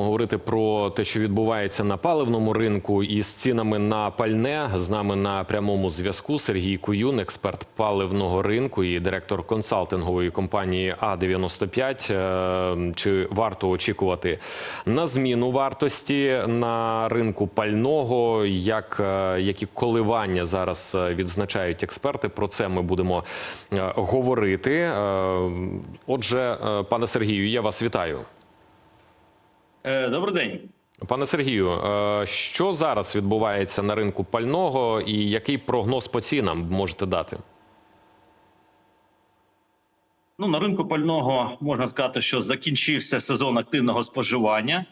будемо говорити про те, що відбувається на паливному ринку і з цінами на пальне. З нами на прямому зв'язку Сергій Куюн, експерт паливного ринку і директор консалтингової компанії А 95 Е, Чи варто очікувати на зміну вартості на ринку пального? Як е, які коливання зараз е, відзначають експерти? Про це ми будемо говорити. Отже, пане Сергію, я вас вітаю. Е, Добрий день. Пане Сергію, е, що зараз відбувається на ринку пального і який прогноз по цінам можете дати? Ну на ринку пального можна сказати, що закінчився сезон активного споживання,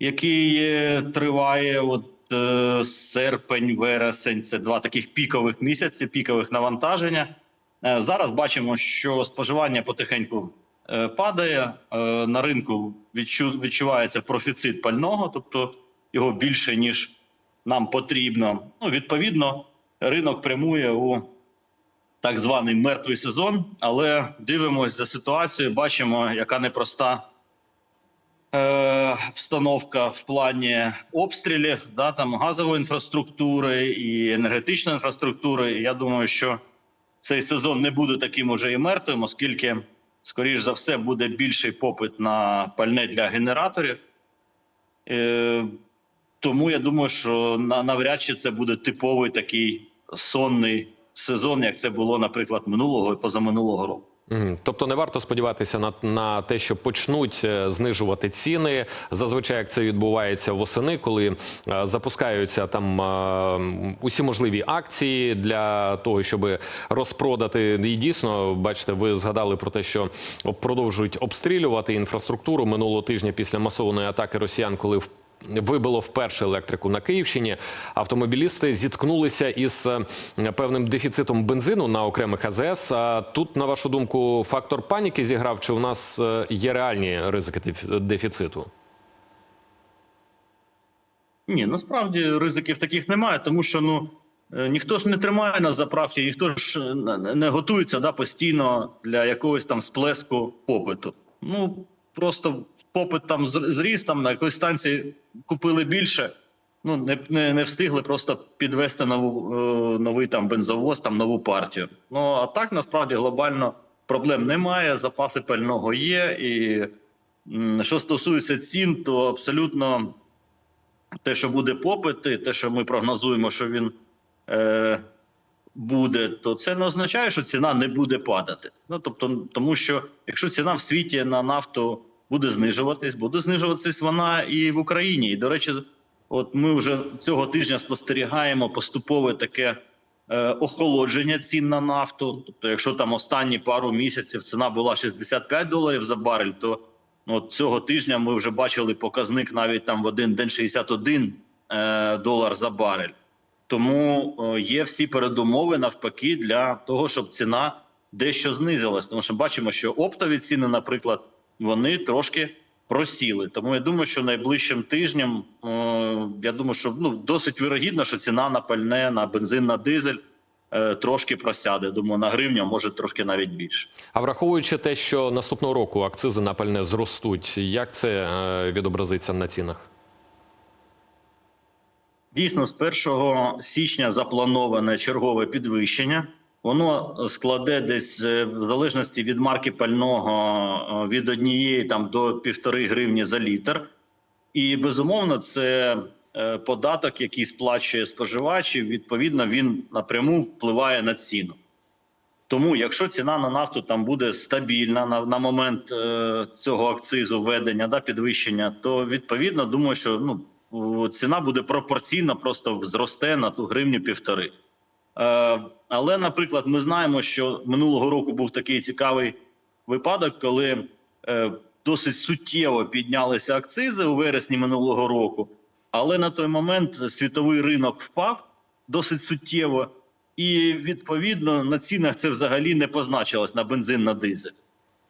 який е, триває от е, серпень, вересень. Це два таких пікових місяці, пікових навантаження. Е, зараз бачимо, що споживання потихеньку падає. Е, на ринку відчу, відчувається профіцит пального, тобто його більше ніж нам потрібно. Ну відповідно, ринок прямує у так званий мертвий сезон, але дивимося за ситуацією, бачимо, яка непроста е, обстановка в плані обстрілів, да, там газової інфраструктури і енергетичної інфраструктури. І я думаю, що цей сезон не буде таким уже і мертвим, оскільки, скоріш за все, буде більший попит на пальне для генераторів. Е, тому я думаю, що на- навряд чи це буде типовий такий сонний сезон, як це було, наприклад, минулого і позаминулого року. Тобто не варто сподіватися на, на те, що почнуть е, знижувати ціни. Зазвичай як це відбувається восени, коли е, запускаються там е, усі можливі акції для того, щоб розпродати. І дійсно, бачите, ви згадали про те, що продовжують обстрілювати інфраструктуру минулого тижня після масованої атаки росіян, коли в Вибило вперше електрику на Київщині. Автомобілісти зіткнулися із е, певним дефіцитом бензину на окремих АЗС. А тут, на вашу думку, фактор паніки зіграв, чи у нас е, є реальні ризики дефіциту? Ні, насправді ризиків таких немає, тому що ну е, ніхто ж не тримає на заправці, ніхто ж не готується да, постійно для якогось там сплеску попиту. Ну просто попит там зріс, там на якоїсь станції купили більше. Ну не, не, не встигли просто підвести нову е, новий там бензовоз, там нову партію. Ну а так насправді глобально проблем немає. Запаси пального є. І м, що стосується цін, то абсолютно те, що буде попит, і те, що ми прогнозуємо, що він е, буде, то це не означає, що ціна не буде падати. Ну тобто, тому що якщо ціна в світі на нафту буде знижуватись, буде знижуватись вона і в Україні. І до речі, от ми вже цього тижня спостерігаємо поступове таке. е, Охолодження цін на нафту, тобто, якщо там останні пару місяців ціна була 65 доларів за барель, то Ну, от цього тижня ми вже бачили показник навіть там в один день 61 е, долар за барель. Тому е, є всі передумови навпаки для того, щоб ціна дещо знизилась. Тому що бачимо, що оптові ціни, наприклад, вони трошки просіли. Тому я думаю, що найближчим тижнем е, я думаю, що ну досить вірогідно, що ціна на пальне, на бензин, на дизель е, трошки просяде. Думаю, на гривню, може трошки навіть більше. А враховуючи те, що наступного року акцизи на пальне зростуть, як це е, відобразиться на цінах? Дійсно, з 1 січня заплановане чергове підвищення. Воно складе десь е, в залежності від марки пального е, від однієї там до півтори гривні за літр. І безумовно, це е, податок, який сплачує споживач, і відповідно він напряму впливає на ціну. Тому, якщо ціна на нафту там буде стабільна на, на момент е, цього акцизу введення да, підвищення, то відповідно думаю, що ну ціна буде пропорційно, просто зросте на ту гривню півтори. Е, але, наприклад, ми знаємо, що минулого року був такий цікавий випадок, коли е, досить суттєво піднялися акцизи у вересні минулого року, але на той момент світовий ринок впав досить суттєво. І відповідно на цінах це взагалі не позначилось на бензин на дизель.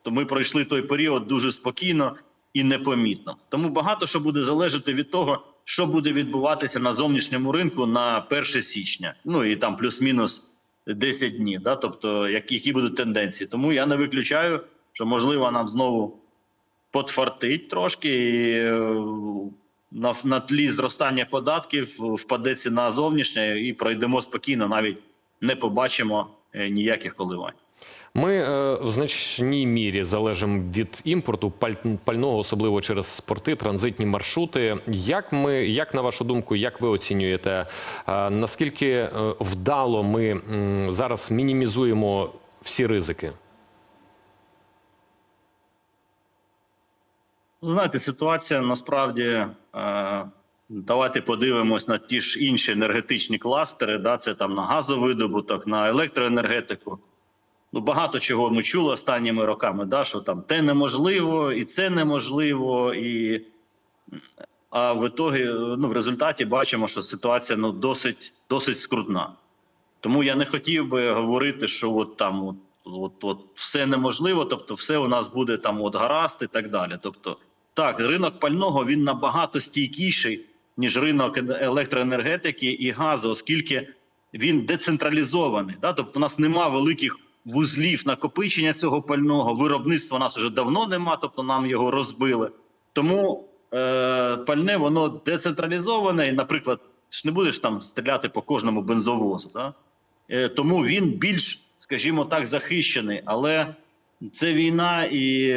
То ми пройшли той період дуже спокійно і непомітно. Тому багато що буде залежати від того, що буде відбуватися на зовнішньому ринку на 1 січня. Ну і там плюс-мінус 10 днів. Да? Тобто, які, будуть тенденції. Тому я не виключаю, що можливо нам знову подфартить трошки і е, на, на тлі зростання податків впаде ціна зовнішня і пройдемо спокійно, навіть не побачимо е, ніяких коливань. Ми е, в значній мірі залежимо від імпорту паль- пального, особливо через порти, транзитні маршрути. Як ми, як на вашу думку, як ви оцінюєте, е, наскільки е, вдало ми м, зараз мінімізуємо всі ризики? Ну, Знаєте, ситуація насправді. Е, давайте подивимось на ті ж інші енергетичні кластери. Да, це там на газовидобуток, на електроенергетику. Ну, багато чого ми чули останніми роками, да, що там те неможливо, і це неможливо, і а в ітогі, ну, в результаті бачимо, що ситуація ну, досить, досить скрутна. Тому я не хотів би говорити, що от там от, от, от все неможливо, тобто все у нас буде там от гаразд і так далі. Тобто, так, ринок пального він набагато стійкіший, ніж ринок електроенергетики і газу, оскільки він децентралізований. Да? Тобто, у нас нема великих вузлів накопичення цього пального. Виробництва нас вже давно нема, тобто нам його розбили. Тому е, пальне воно децентралізоване, і, наприклад, ж не будеш там стріляти по кожному бензовозу. Да? Е, тому він більш, скажімо так, захищений. Але це війна, і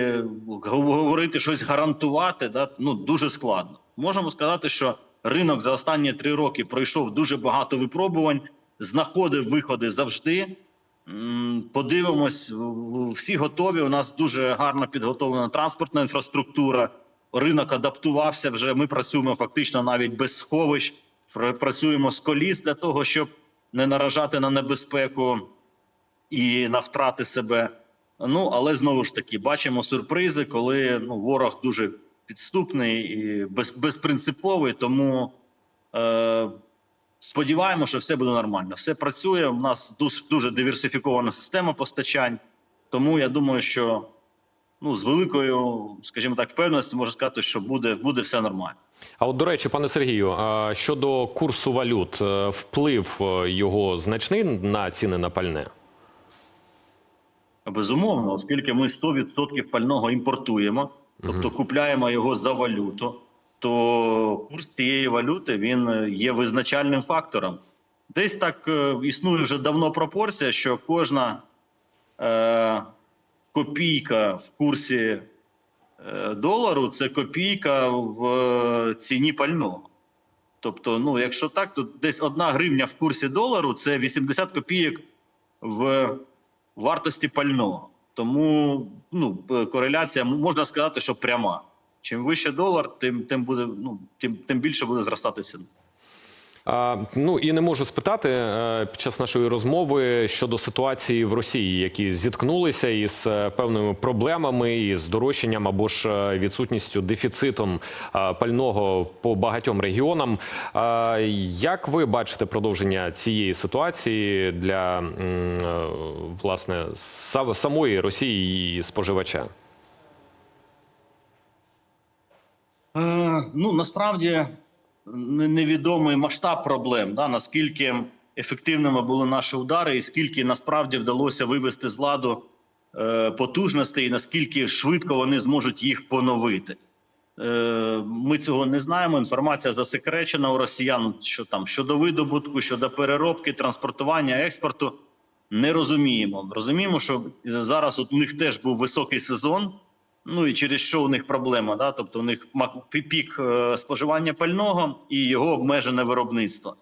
говорити щось гарантувати да, ну, дуже складно. Можемо сказати, що ринок за останні три роки пройшов дуже багато випробувань, знаходив виходи завжди. Подивимось, всі готові. У нас дуже гарно підготовлена транспортна інфраструктура. Ринок адаптувався вже. Ми працюємо фактично навіть без сховищ. Працюємо з коліс для того, щоб не наражати на небезпеку і на втрати себе. Ну але знову ж таки бачимо сюрпризи, коли ну, ворог дуже підступний і без, безпринциповий. Тому е, сподіваємося, що все буде нормально. Все працює. У нас дуже, диверсифікована система постачань. Тому я думаю, що ну, з великою, скажімо так, впевненістю можу сказати, що буде, буде все нормально. А от до речі, пане Сергію, щодо курсу валют, е, вплив е, його значний на ціни на пальне? Безумовно, оскільки ми 100% пального імпортуємо, тобто купляємо його за валюту, то курс цієї валюти він е, є визначальним фактором. Десь так е, існує вже давно пропорція, що кожна е, копійка в курсі е, долару це копійка в е, ціні пального. Тобто, ну, якщо так, то десь одна гривня в курсі долару це 80 копійок в вартості пального. Тому ну, е, кореляція можна сказати, що пряма. Чим вище долар, тим, тим буде ну тим, тим більше буде зростати ціна. А, ну і не можу спитати е, під час нашої розмови щодо ситуації в Росії, які зіткнулися із е, певними проблемами, із здорожчанням або ж е, відсутністю дефіцитом пального по багатьом регіонам. А, Як ви бачите продовження цієї ситуації для власне самої Росії і споживача? Е, ну насправді невідомий масштаб проблем, да, наскільки ефективними були наші удари, і скільки насправді вдалося вивести з ладу е, потужностей, і наскільки швидко вони зможуть їх поновити. Е, ми цього не знаємо. Інформація засекречена у росіян, що там щодо видобутку, щодо переробки, транспортування, експорту. Не розуміємо. Розуміємо, що зараз у них теж був високий сезон. Ну і через що у них проблема? Да? Тобто у них пік е, споживання пального і його обмежене виробництво.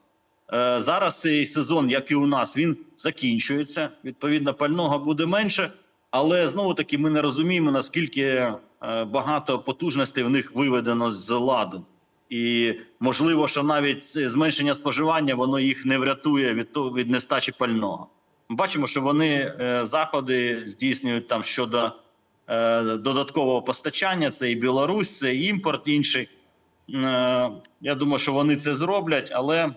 Е, зараз цей сезон, як і у нас, він закінчується. Відповідно, пального буде менше, але знову таки ми не розуміємо, наскільки е, багато потужностей в них виведено з ладу. І можливо, що навіть зменшення споживання воно їх не врятує від того від нестачі пального. Ми бачимо, що вони заходи здійснюють там щодо додаткового постачання. Це і Білорусь, це і імпорт інший. Е, я думаю, що вони це зроблять, але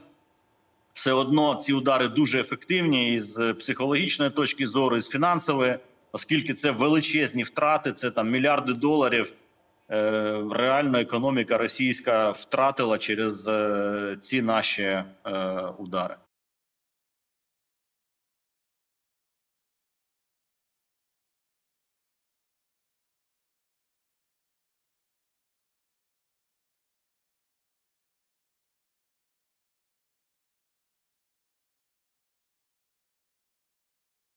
все одно ці удари дуже ефективні і з психологічної точки зору, і з фінансової, оскільки це величезні втрати, це там мільярди доларів. Е, реально економіка російська втратила через е, ці наші е, удари.